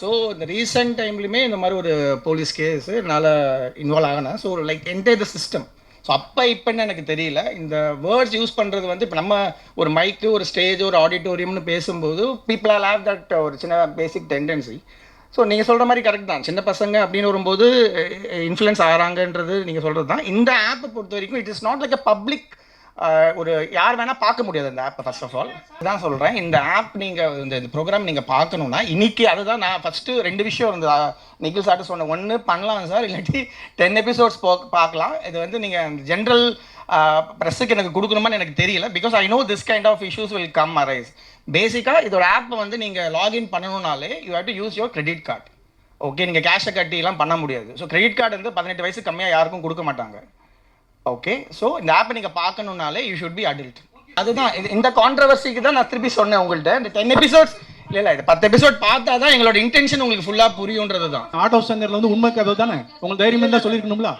So இந்த recent டைம்லையுமே இந்த மாதிரி ஒரு போலீஸ் கேஸு என்னால் involve ஆகினேன் so like entire the system so அப்போ இப்போன்னு எனக்கு தெரியல. இந்த வேர்ட்ஸ் யூஸ் பண்ணுறது வந்து இப்போ நம்ம ஒரு மைக்கு ஒரு ஸ்டேஜ் ஒரு ஆடிட்டோரியம்னு பேசும்போது பீப்புள் ஆல் ஹேவ் தட் ஒரு சின்ன பேசிக் டெண்டன்சி ஸோ நீங்கள் சொல்கிற மாதிரி கரெக்ட் தான். சின்ன பசங்க அப்படின்னு வரும்போது இன்ஃப்ளூயன்ஸ் ஆகிறாங்கன்றது நீங்கள் சொல்கிறது தான். இந்த ஆப்பை பொறுத்த வரைக்கும் it is not like a public ஒரு யார் வேணால் பார்க்க முடியாது இந்த ஆப்பை ஃபர்ஸ்ட் ஆஃப் ஆல் தான் சொல்கிறேன் இந்த ஆப் நீங்கள் இந்த ப்ரோக்ராம் நீங்கள் பார்க்கணுன்னா இன்னைக்கு அதுதான் நான் ஃபஸ்ட்டு ரெண்டு விஷயம் இருந்தது. நிகில் சார்ட்டு சொன்னேன் ஒன்று பண்ணலாம் சார் இல்லாட்டி டென் எபிசோட்ஸ் போ பார்க்கலாம். இது வந்து நீங்கள் ஜென்ரல் ப்ரெஸ்ஸுக்கு எனக்கு கொடுக்கணுமான்னு எனக்கு தெரியல. Because I know this kind of issues will come arise பேசிக்காக இதோட ஆப்பை வந்து நீங்கள் login பண்ணணும்னாலே you have to use your credit card okay நீங்கள் கேஷை கட்டிலாம் பண்ண முடியாது. ஸோ கிரெடிட் கார்டு வந்து பதினெட்டு வயசு கம்மியாக யாருக்கும் கொடுக்க மாட்டாங்க. ஓகே ஸோ இந்த ஆப்பை நீங்கள் பார்க்கணுன்னாலே யூ ஷுட் பி அடல்ட் அதுதான் இது இந்த கான்ட்ரவர்சிக்கு தான் நான் திருப்பி சொன்னேன் உங்கள்கிட்ட இந்த டென் எபிசோட்ஸ் இல்லை இல்லை இது பத்து எபிசோட் பார்த்தா தான் எங்களோட இன்டென்ஷன் உங்களுக்கு ஃபுல்லாக புரியுன்றது தான். ஆட்டோ சங்கர்ல வந்து உண்மை கதை தானே? உங்களுக்கு தைரியம் இருந்தா சொல்லிருக்கணும்ல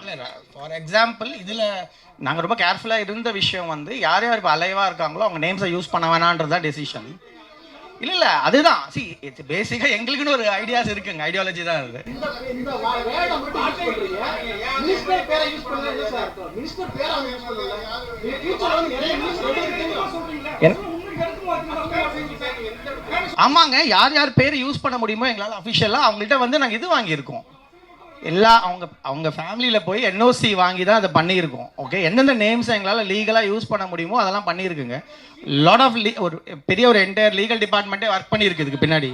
ஃபார் எக்ஸாம்பிள் இதில் நாங்கள் ரொம்ப கேர்ஃபுல்லாக இருந்த விஷயம் வந்து யார் யார் இப்போ அலைவாக இருக்காங்களோ அவங்க நேம்ஸை யூஸ் பண்ண வேணான்றது தான் டெசிஷன் இல்லை இல்லை அதுதான். சி இட்ஸ் பேசிக்காக எங்களுக்குன்னு ஒரு ஐடியாஸ் இருக்குங்க. ஐடியாலஜி தான். என்- ஆமாங்க யார் யார் பேர் யூஸ் பண்ண முடியுமோ எங்களால் அஃபிஷியலாக அவங்கள்ட்ட வந்து நாங்கள் இது வாங்கியிருக்கோம். எல்லா அவங்க அவங்க ஃபேமிலியில் போய் என்ஓசி வாங்கி தான் அதை பண்ணியிருக்கோம். ஓகே எந்தெந்த நேம்ஸ் எங்களால் லீகலாக யூஸ் பண்ண முடியுமோ அதெல்லாம் பண்ணியிருக்குங்க. லாட் ஆஃப் லீ ஒரு பெரிய ஒரு என்டையர் லீகல் டிபார்ட்மெண்ட்டே ஒர்க் பண்ணியிருக்கு இதுக்கு பின்னாடி.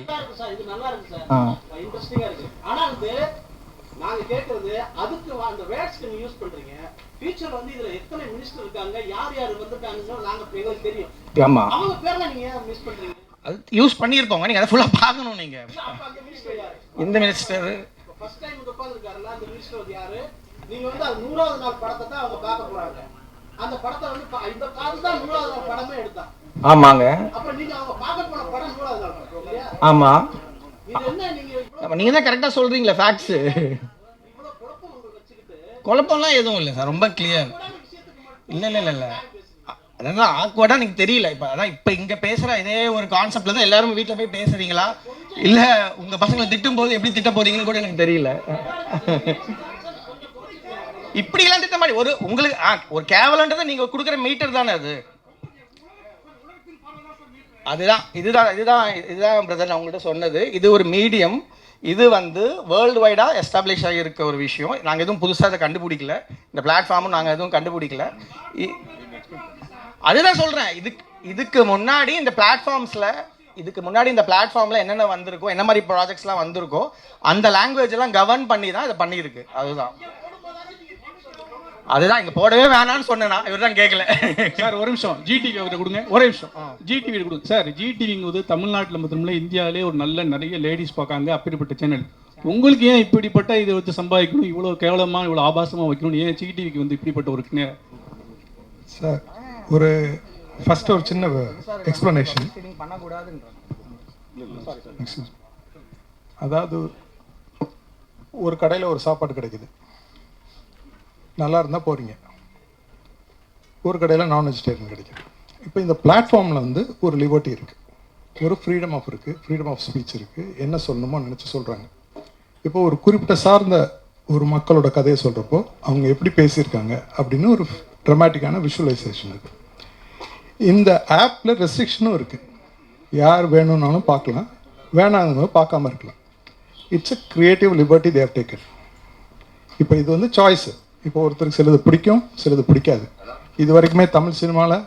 ஆ. ஆமாம் அது யூஸ் பண்ணியிருப்போங்க நீங்கள் அதை ஃபுல்லாக பார்க்கணும் நீங்கள் இந்த மினிஸ்டர் உட்கார்ந்துருக்காருல்ல அந்த வந்து யாரு? நீங்க வந்து அது நூறாவது நாள் படத்தை தான் அவங்க பார்க்க போறாங்க. அந்த படத்தை வந்து இந்த காது தான் நூறாவது நாள் படமே எடுத்தான் ஆமாங்க. அப்புறம் நீங்க அவங்க பார்க்க போன படம் நூறாவது நாள் ஆமாம் இது என்ன நீங்க அப்போ நீங்கள் தான் கரெக்டாக சொல்கிறீங்களே ஃபேக்ட்ஸு குழப்பம்லாம் எதுவும் இல்லை சார் ரொம்ப கிளியர் இல்லை இல்லை இல்லை இல்லை. அதான் ஆக்வர்டாக எனக்கு தெரியல. இப்போ அதான் இப்போ இங்கே பேசுகிற இதே ஒரு கான்செப்டில் தான் எல்லாரும் வீட்டில் போய் பேசுகிறீங்களா இல்லை உங்கள் பசங்களை திட்டும் போது எப்படி திட்ட போறீங்கன்னு கூட எனக்கு தெரியல. இப்படிலாம் திட்ட மாதிரி ஒரு உங்களுக்கு ஆ ஒரு கேவலன்றது நீங்கள் கொடுக்குற மீட்டர் தானே அது. அதுதான் இதுதான் இதுதான் இதுதான் பிரதர் நான் உங்கள்கிட்ட சொன்னது. இது ஒரு மீடியம் இது வந்து வேர்ல்டு வைடாக எஸ்டாப்ளிஷ் ஆகியிருக்க ஒரு விஷயம். நாங்கள் எதுவும் புதுசாக அதை கண்டுபிடிக்கல. இந்த பிளாட்ஃபார்மும் நாங்கள் எதுவும் கண்டுபிடிக்கல. இ- அதுதான் சொல்கிறேன் இதுக்கு இதுக்கு முன்னாடி இந்த பிளாட்ஃபார்ம்ஸில் இதுக்கு முன்னாடி இந்த பிளாட்ஃபார்மில் என்னென்ன வந்திருக்கோ என்ன மாதிரி ப்ராஜெக்ட்ஸ்லாம் வந்திருக்கோ அந்த லாங்குவேஜ் எல்லாம் கவர்ன் பண்ணி தான் இதை பண்ணியிருக்கு. அதுதான். அதுதான் இங்கே போடவே வேணாம்னு சொன்னேன்னா இவர் தான் கேட்கல சார் ஒரு நிமிஷம். ஜிடிவி அவர்கிட்ட கொடுங்க. ஒரே நிமிஷம். ஜிடிவி கொடுங்க. சார் ஜிடிவிங்கிறது தமிழ்நாட்டில் மட்டுமில்ல இந்தியாவிலே ஒரு நல்ல நிறைய லேடிஸ் பார்க்காங்க அப்படிப்பட்ட சேனல் உங்களுக்கு ஏன் இப்படிப்பட்ட இதை வச்சு சம்பாதிக்கணும்? இவ்வளோ கேவலமா இவ்வளோ ஆபாசமா வைக்கணும் ஏன் ஜிடிவிக்கு வந்து இப்படிப்பட்ட ஒரு சார் ஒரு ஃபர்ஸ்ட் ஒரு சின்ன எக்ஸ்ப்ளனேஷன் அதாவது ஒரு கடையில் ஒரு சாப்பாடு கிடைக்குது. நல்லா இருந்தால் போகிறீங்க ஒரு கடையில் நான் வெஜிடேரியன் கிடைக்குது. இப்போ இந்த பிளாட்ஃபார்மில் வந்து ஒரு லிபர்ட்டி இருக்குது ஒரு ஃப்ரீடம் ஆஃப் இருக்குது ஃப்ரீடம் ஆஃப் ஸ்பீச் இருக்குது என்ன சொல்லணுமோ நினச்சி சொல்கிறாங்க இப்போ ஒரு குறிப்பிட்ட சார்ந்த ஒரு மக்களோட கதையை சொல்கிறப்போ அவங்க எப்படி பேசியிருக்காங்க அப்படின்னு ஒரு ட்ரமாட்டிக்கான விஷுவலைசேஷன் இருக்குது இந்த ஆப்பில் ரெஸ்ட்ரிக்ஷனும் இருக்குது யார் வேணும்னாலும் பார்க்கலாம். வேணாங்க பார்க்காம இருக்கலாம். It's a creative liberty they've taken இப்போ இது வந்து சாய்ஸு இப்போ ஒருத்தருக்கு சிலது பிடிக்கும் சிலது பிடிக்காது. இது வரைக்குமே தமிழ் சினிமாவில்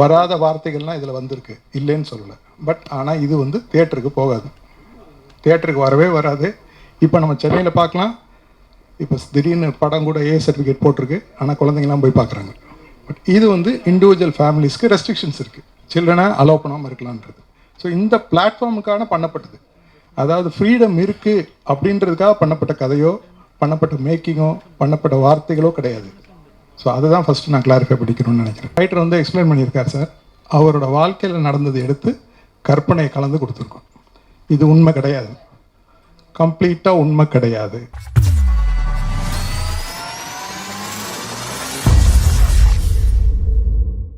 வராத வார்த்தைகள்லாம் இதில் வந்திருக்கு. இல்லைன்னு சொல்லலை. பட் ஆனால் இது வந்து தேட்டருக்கு போகாது. தேட்டருக்கு வரவே வராது. இப்போ நம்ம சென்னையில் பார்க்கலாம். இப்போ திடீர்னு படம் கூட ஏ சர்டிஃபிகேட் போட்டிருக்கு. ஆனால் குழந்தைங்கலாம் போய் பார்க்குறாங்க. பட் இது வந்து இண்டிவிஜுவல் ஃபேமிலிஸ்க்கு ரெஸ்ட்ரிக்ஷன்ஸ் இருக்குது சில்ட்ரனை அலோவ் பண்ணாமல் இருக்கலான்றது ஸோ இந்த பிளாட்ஃபார்முக்கான பண்ணப்பட்டது. அதாவது ஃப்ரீடம் இருக்குது அப்படின்றதுக்காக பண்ணப்பட்ட கதையோ பண்ணப்பட்ட மேக்கிங்கோ பண்ணப்பட்ட வார்த்தைகளோ கிடையாது. ஸோ அதுதான் ஃபஸ்ட்டு நான் கிளாரிஃபை பண்ணிக்கணும்னு நினைக்கிறேன். ரைட்டர் வந்து எக்ஸ்பிளைன் பண்ணியிருக்கார் சார் அவரோட வாழ்க்கையில் நடந்ததை எடுத்து கற்பனையை கலந்து கொடுத்துருக்கோம். இது உண்மை கிடையாது. கம்ப்ளீட்டாக உண்மை கிடையாது.